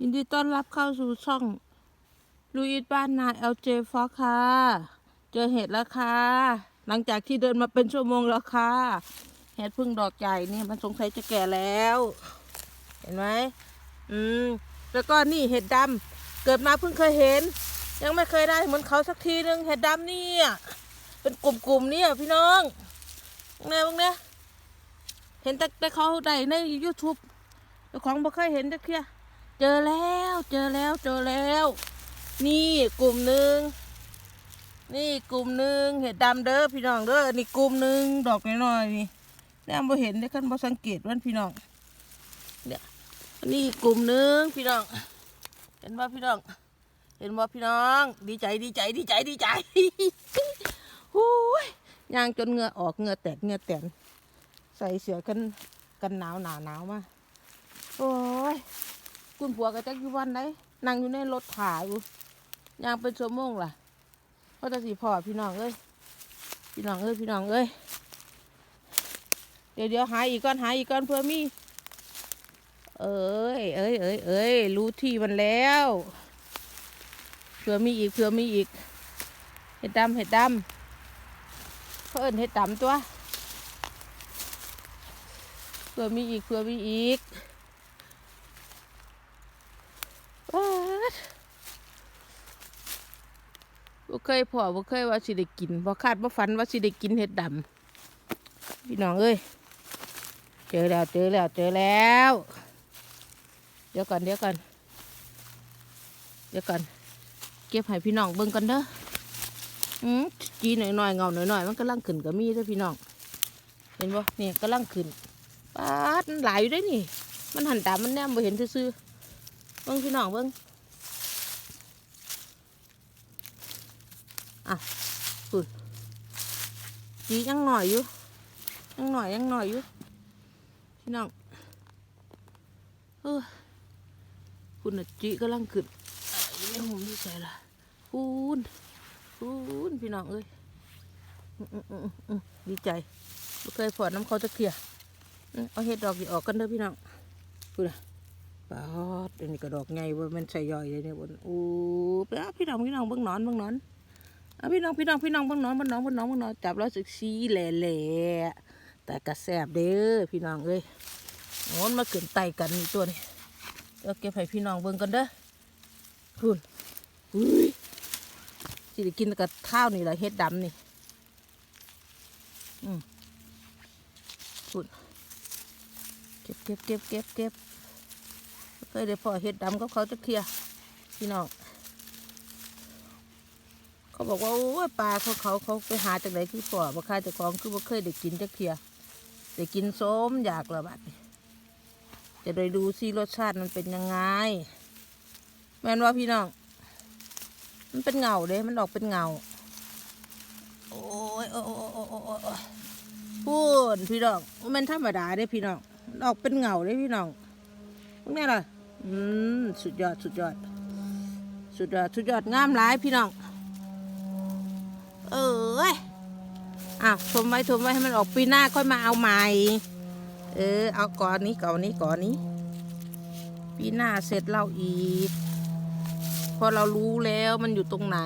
ยินดีต้อนรับเข้าสู่ช่องลูอิสบ้านนาเอลเจฟอค่ะเจอเห็ดแล้วค่ะ หลังจากที่เดินมาเป็นชั่วโมงแล้วค่ะ เห็ดพึ่งดอกใหญ่เนี่ยมันสงสัยจะแก่แล้ว เห็นไหมอืม แล้วก็นี่เห็ดดำเกิดมาเพิ่งเคยเห็น ยังไม่เคยได้เหมือนเขาสักทีนึงเห็ดดำนี่เป็นกลุ่มๆเนี่ยพี่น้องเนี่ยพวกเนี้ยเห็นแต่แต่เขาได้ใน YouTube แต่ของบ่เคยเห็นจักเที่ย เจอแล้วเจอแล้วเจอแล้ว นี่กลุ่มหนึ่งนี่กลุ่มหนึ่งเห็ดดำเด้อพี่น้องเด้อนี่กลุ่มหนึ่งดอกน้อยๆนี่แน่บ่เห็นได้ขั้นบ่สังเกตวันพี่น้องเนี่ยนี่กลุ่มหนึ่งพี่น้อง เห็นบ่พี่น้อง เห็นบ่พี่น้อง ดีใจดีใจดีใจดีใจหู้ยย่างจนเหงื่อออกเหงื่อแตกเหงื่อแตนใส่เสื้อกันกันหนาวหนาหนาวมาโอ้ย คุณผัวก็จักอยู่วันไหนนั่งอยู่ในรถถ่ายอยู่ย่างเป็นชั่วโมงล่ะเพราจะสีพ่อพี่น้องเอ้ยพี่น้องเอ้ยพี่น้องเอ้ยเดี๋ยวเดี๋ยวหาอีกก้อนหาอีกก้อนเพื่อมี เอ้ยเอ้ยเอ้ยเอ้ยรู้ที่มันแล้วเผื่อมีอีกเผื่อมีอีกเห็ดดำเห็ดดำเขาเอินเห็ดดำตัวเผื่อมีอีกเผื่อมีอีก ป๊าด บ่เคยพอบ่เคยว่าสิได้กินบ่คาดบ่ฝันว่าสิได้กินเห็ดดำพี่น้องเอ้ยเจอแล้วเจอแล้วเจอแล้ว เดี๋ยวก่อนเดี๋ยวก่อนเดี๋ยวก่อนเก็บให้พี่น้องเบิ่งกันเด้ออืมจีหน่อยหน่อยๆเงาหน่อยหน่อยๆมันกำลังขึ้นก็มีเด้อพี่น้องเห็นบ่นี่กำลังขึ้นป๊าดมันหลายอยู่ได้นี่ มันหันตามมันแนมบ่เห็นซื่อๆเบิ้งพี่น้องเบิ้ง อะคุนจียังหน่อยอยู่ยังหน่อยยังหน่อยอยู่พี่น้องเออคุณน่ะจีกำลังขึ้นอะยังผมดีใจละคุณคุณพี่น้องเอ้ยดีใจไม่เคยพอน้ำเขาจะเกลี่ยอื้อเอาเห็ดดอกดีออกกันเด้อพี่น้องคุณน่ะปาดอันนี้ก็ดอกไงว่ามันใส่ย่อยเลยเนี่ยบนโอ้ปเอาพี่น้องพี่น้องเบิ่งนอนเบิ่งหนอน เอาพี่น้องพี่น้องพี่น้องเบิ่งหนอนเบิ่งหนอนเบิ่งหนอนเบิ่งหนอนจับแล้วสึกซีแหล่แหล่แต่กระแสบเด้อพี่น้องเอ้ยโอนมาขึ้นไตกันนี่ตัวนี้เดี๋ยวเก็บให้พี่น้องเบิ่งกันเด้อคุณอุ้ยสิได้กินกับข้าวนี่แหละเฮ็ดดำนี่อืมคุณเก็บเก็บเก็บเก็บเก็บเคยได้พ่อเห็ดดำกับเขาจะเคลียร์พี่น้อง เขาบอกว่าโอ้ยปลาเขาเขาเขาไปหาจากไหนคือพ่อบ่ค่าจากของคือบ่เคยได้กินจะเคลียร์ได้กินส้มอยากละบัดนี้จะได้ดูซิรสชาติมันเป็นยังไง แม่นว่าพี่น้อง มันเป็นเงาเด้ มันออกเป็นเงาโอ้ยโอ้ยโอ้ยโอ้ยโอ้ยพูดพี่น้องมันธรรมดาเด้พี่น้องออกเป็นเงาเด้พี่น้องพวกนี้ล่ะอืมสุดยอดสุดยอด สุดยอดสุดยอดงามหลายพี่น้อง เออเว้ยอ้าวทมไว้ทมไว้ให้มันออกปีหน้าค่อยมาเอาใหม่ เออ เอาก่อนนี้ก่อนนี้ก่อนนี้ ปีหน้าเสร็จเราอีก พอเรารู้แล้วมันอยู่ตรงไหน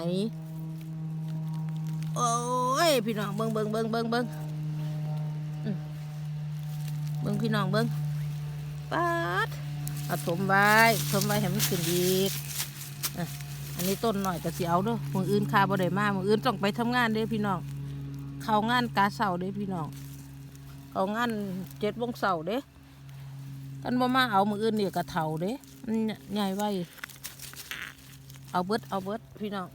โอ้ยพี่น้องเบิ้งเบิ้งเบิ้งเบิ้งเบิ้งเบิ้งพี่น้องเบิ้งป๊าดเอาถมไว้ถมไว้ให้มันขึ้นอีกอะ อันนี้ต้นหน่อยก็สิเอาเด้อมืออื่นคาบ่ได้มามืออื่นต้องไปทำงานเด้อพี่น้องเข้างานกาเสาเด้อพี่น้องเข้างานเจ็ดโมงเสาเด้กันบ่มาเอามืออื่นเนี่ยกระเถาเด้มันใหญ่ไว้เอาเบิดเอาเบิดพี่น้อง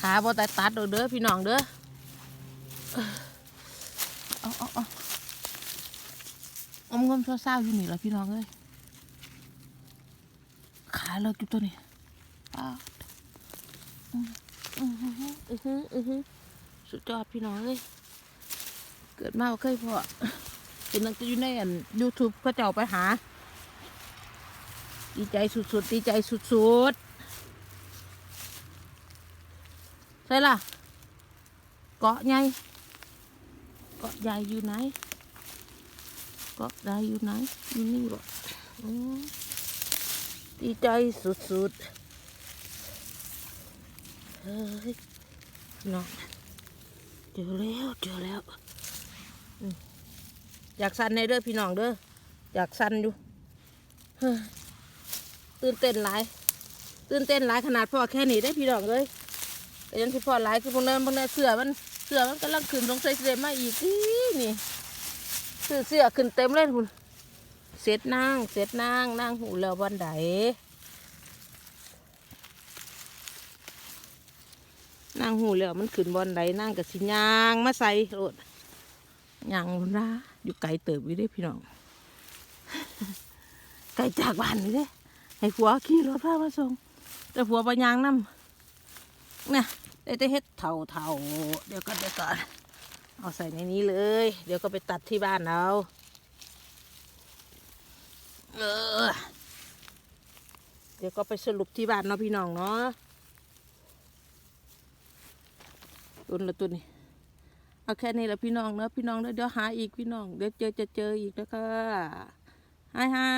ขาบ่ตัดตัดเด้อเด้อพี่น้องเด้อเอาเอาเอาอมงมเศร้าๆอยู่นี่แหละพี่น้องเอ้ย ขาเลิกอยู่ตัวนี้ป้าอืออือหืออือหืออือหือสุดยอดพี่น้องเอ้ยเกิดมาบ่เคยพอเป็นนักจะอยู่ในอันยูทูบก็จะเอาไปหา ดีใจสุดๆ ดีใจสุดๆ ใช่ล่ะ เกาะไงเกาะใหญ่อยู่ไหนก็ได้อยู่ไหน อยู่นี่บ่อ ดีใจสุดๆ เฮ้ยน้องเจอแล้วเจอแล้ว อยากสั่นในเด้อพี่น้องเด้อ อยากสั่นอยู่ตื่นเต้นหลาย ตื่นเต้นหลายขนาดพ่อแค่นี้ได้พี่น้องเลยแต่ยังที่พ่อหลายคือพวกนั้นพวกนั้นเสือมันเสือมันกำลังขึ้นสงสัยสิเดมาอีกอีนี่เสือเสือขึ้นเต็มเลยคุณ เสร็จนางเสร็จนางนางหูแล้ววันใดนางหูแล้วมันขึ้นบอนใดนางกับสิยางมาใส่โลดยางมันนะอยู่ไกลเติบอยู่เด้พี่น้องไกลจากบ้านเลยเด้ให้ผัวขี่รถพามาส่งแต่ผัวไปยางน้ำเนี่ยได้แต่เฮ็ดเท่าเท่าเดี๋ยวก็เดี๋ยวก่อนเอาใส่ในนี้เลย เดี๋ยวก็ไปตัดที่บ้านเอา เออ เดี๋ยวก็ไปสรุปที่บ้านเนาะพี่น้องเนาะตุนละตุนนี่เอาแค่นี้ละพี่น้องเนาะพี่น้องเดี๋ยวหาอีกพี่น้องเดี๋ยวเจอจะเจออีกแล้วค่ะฮายฮา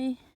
ย